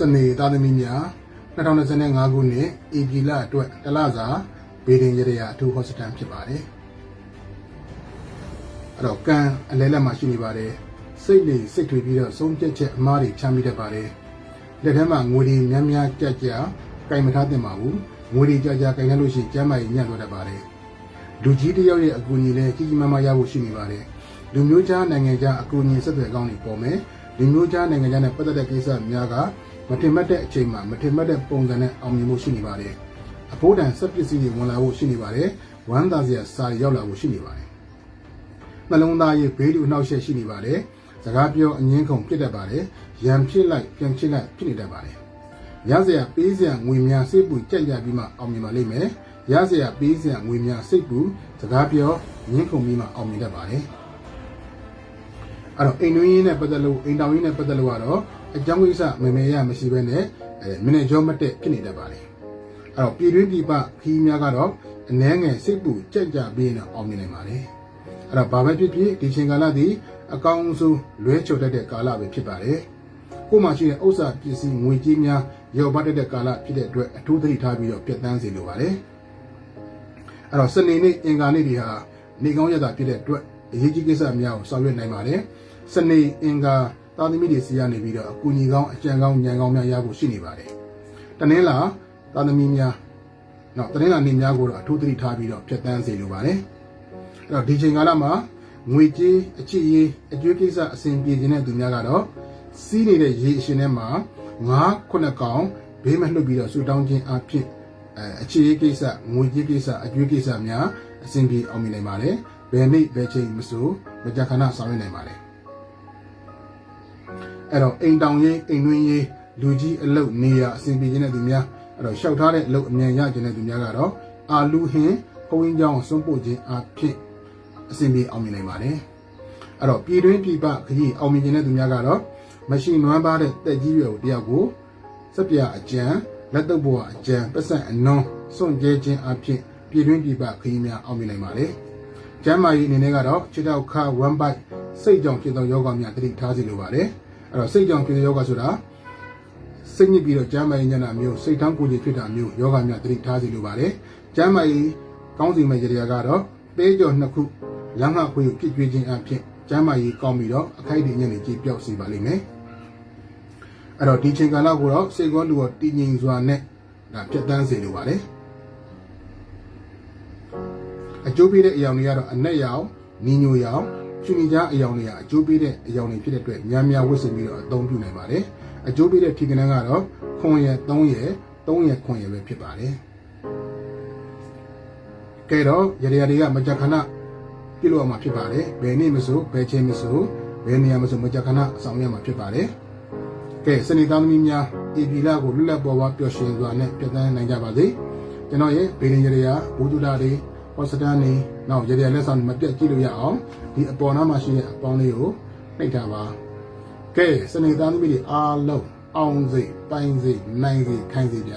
စနေသားသမီးများ2025ခုနှစ်ဧပြီလအတွက်တလစာဘေဒင်ရရအထူးဟော့စတန်ဖြစ်ပါတယ်အဲ့တော့ကံအလဲလက်မှာရှိနေပါတယ်စိတ်လေးစိတ်ထွေပြီးတော့ဆုံးဖြတ်ချက်အမှားတွေချမ်းမိတတ်ပါတယ်လက်ထဲမှာငွေတွေများများကြက်ကြကင်မထားတင်ပါဘူးငွေတွေကြကြကင်ရလို့ရှိရင်ကျမ်းမာရေးညံ့သွားတတ်ပါတယ်လူကြီးတစ်ယောက်ရဲ့အကူအညီလည်းကြီးကြီးမားမားရဖို့ရှိနေပါတယ်လူမျိုးခြားနိုင်ငံခြားအကူအညီဆက်သွယ်ကောင်းတွေပေါ်မယ်လူမျိုးခြားနိုင်ငံခြားနဲ့ပတ်သက်တဲ့ကိစ္စများက မထင်မှတ်တဲ့အချိန်မှာမထင်မှတ်တဲ့ပုံစံနဲ့အောင်မြင်မှုရှိနေပါတယ်အဖို့တန်ဆက်ပစ္စည်းတွေဝင်လာဖို့ရှိနေပါတယ်ဝမ်းသာစရာစာတွေရောက်လာဖို့ရှိနေပါတယ်နှလုံးသားရဲ့ဘေးလူနှောက်ယှက်ရှိနေပါတယ်စကားပြောအငင်းခုန်ဖြစ်တတ်ပါတယ်ရံဖြစ်လိုက်ပြန်ဖြစ်လိုက်ဖြစ်နေတတ်ပါတယ်ရစရာပေးစရာငွေများစိတ်ပူကြက်ကြပြီးမှအောင်မြင်ပါလိမ့်မယ်ရစရာပေးစရာငွေများစိတ်ပူစကားပြောငင်းခုန်ပြီးမှအောင်မြင်တတ်ပါတယ်အဲ့တော့အိမ်တွင်းရင်းနဲ့ပတ်သက်လို့အိမ်တောင်ရင်းနဲ့ပတ်သက်လို့ကတော့ အကြောင်းကိစ္စမမေရမရှိဘဲနဲ့အဲမင်းကြောမတက်ဖြစ်နေတတ်ပါတယ်အဲ့တော့ပြည်တွင်းပြည်ပခီးများကတော့အနှဲငယ်စိတ်ပူကြက်ကြပြီးတော့အောင်မြင်နိုင်ပါတယ်အဲ့တော့ဘာပဲဖြစ်ဖြစ်ဒီချိန်ကာလသည်အကောင်းဆုံးလွဲချော်တတ်တဲ့ကာလပဲဖြစ်ပါတယ်ကိုယ်မှရှိတဲ့ဥစ္စာပစ္စည်းငွေကြေးများရောပတ်တတ်တဲ့ကာလဖြစ်တဲ့အတွက်အထူးသတိထားပြီးတော့ပြတ်တန်းစေလိုပါတယ်အဲ့တော့စနေနေ့အင်္ဂါနေ့တွေဟာနေကောင်းရတာဖြစ်တဲ့အတွက်အရေးကြီးကိစ္စများကိုဆောင်ရွက်နိုင်ပါတယ်စနေအင်္ဂါ သားသမီးတွေစီကနေပြီးတော့အကူအညီကောင်းအကြံကောင်းဉာဏ်ကောင်းများရဖို့ရှိနေပါတယ်တနင်္လာသားသမီးများနော်တနင်္လာနေ့များကိုတော့အထူးသတိထားပြီးတော့ပြတ်တန်းစေလိုပါတယ်အဲ့တော့ဒီချိန်ကာလမှာငွေကြေးအချစ်ရေးအကျွေးကိစ္စအစဉ်ပြေခြင်းတဲ့သူများကတော့စီးနေတဲ့ရေအရှင်ထဲမှာငါးခုနှစ်ကောင်ဘေးမလှုပ်ပြီးတော့ဆူတောင်းခြင်းအဖြစ်အဲအချစ်ရေးကိစ္စငွေကြေးကိစ္စအကျွေးကိစ္စများအစဉ်ပြေအောင်မြင်နိုင်ပါတယ်ဘယ်နေ့ဘယ်ချိန်မဆိုမကြခဏဆောင်ရွက်နိုင်ပါတယ် အဲ့တော့အိမ်တောင်ရေးအိမ်တွင်းရေးလူကြီးအလုတ်နေရအစဉ်ပြေခြင်းတဲ့သူများအဲ့တော့လျှောက်ထားတဲ့အလုတ်အမြန်ရခြင်းတဲ့သူများကတော့အာလူဟင်းဘုံကြောင်းစွန့်ပို့ခြင်းအဖြစ်အစဉ်ပြေအောင်မြင်နိုင်ပါတယ်အဲ့တော့ပြည်တွင်းပြည်ပခကြီးအောင်မြင်ခြင်းတဲ့သူများကတော့မရှိနွမ်းပါတဲ့တက်ကြီးရွယ်ကိုတယောက်ကိုစက်ပြအကြံလက်တော့ဘဝအကြံပတ်စံအနွန်စွန့်ကြဲခြင်းအဖြစ်ပြည်တွင်းပြည်ပခကြီးများအောင်မြင်နိုင်ပါတယ်ကျမ်းမာရေးအနေနဲ့ကတော့ခြေထောက်ခါ1 bite စိတ်ကြောင့်ဖြစ်သောယောဂများတတိထားစီလိုပါတယ် အဲ့တော့စိတ်ကြောင့်ဖြစ်တဲ့ယောဂဆိုတာစိတ်ညစ်ပြီးတော့ကျမ်းမာရေးညနာမျိုးစိတ်ထမ်းကိုယ်ကြီးဖြစ်တာမျိုးယောဂများတတိထားစီလိုပါတယ်ကျမ်းမာရေးကောင်းစီမဲ့ကြရကတော့ပေးကြော်နှစ်ခုလမ်းမခွေကိုပြည့်ကျွေးခြင်းအဖြစ်ကျမ်းမာရေးကောင်းပြီးတော့အခိုက်အတန့်ညနေကြည်ပြောက်စေပါလိမ့်မယ်အဲ့တော့ဒီချိန်ကာလကိုတော့စေကောလူတော်တည်ငြိမ်စွာနဲ့ဒါပြတ်တန်းစေလိုပါတယ်အကျိုးပေးတဲ့အရာတွေကတော့အနက်ရောင်နီညိုရောင် ချူနီကြားအရာတွေကအကျိုးပေးတဲ့အရာတွေဖြစ်တဲ့အတွက်များများဝတ်ဆင်ပြီးတော့အသုံးပြုနိုင်ပါတယ်အကျိုးပေးတဲ့ထီကနန်းကတော့ခွန်ရယ်3ရယ်3ရယ်ခွန်ရယ်ပဲဖြစ်ပါတယ်ကဲတော့ရရတွေကမကြခဏပြုလုပ်ရမှာဖြစ်ပါတယ်ဘယ်နေ့မဆိုဘယ်ချိန်မဆိုဘယ်နေရာမဆိုမကြခဏအဆောင်ရမှာဖြစ်ပါတယ်ကဲစနေသားသမီးများအေပီလာကိုလွတ်လပ်ပေါ်ဝပျော်ရွှင်စွာနဲ့ပြသနိုင်ကြပါစေကျွန်တော်ရဲ့ဘေးရင်ရရဘူဒူလာတွေ ဟော့စတန်နေနောက်ရရလက်ဆောင်မပြတ်ကြည့်လို့ရအောင်ဒီအပေါ်နားမှာရှိတဲ့အပေါင်းလေးကိုနှိပ်ထားပါကဲစနေသားသမီးတွေအားလုံးအောင်စိတ်ပိုင်းစိတ်နိုင်စိတ်ခိုင်းစိတ်ကြ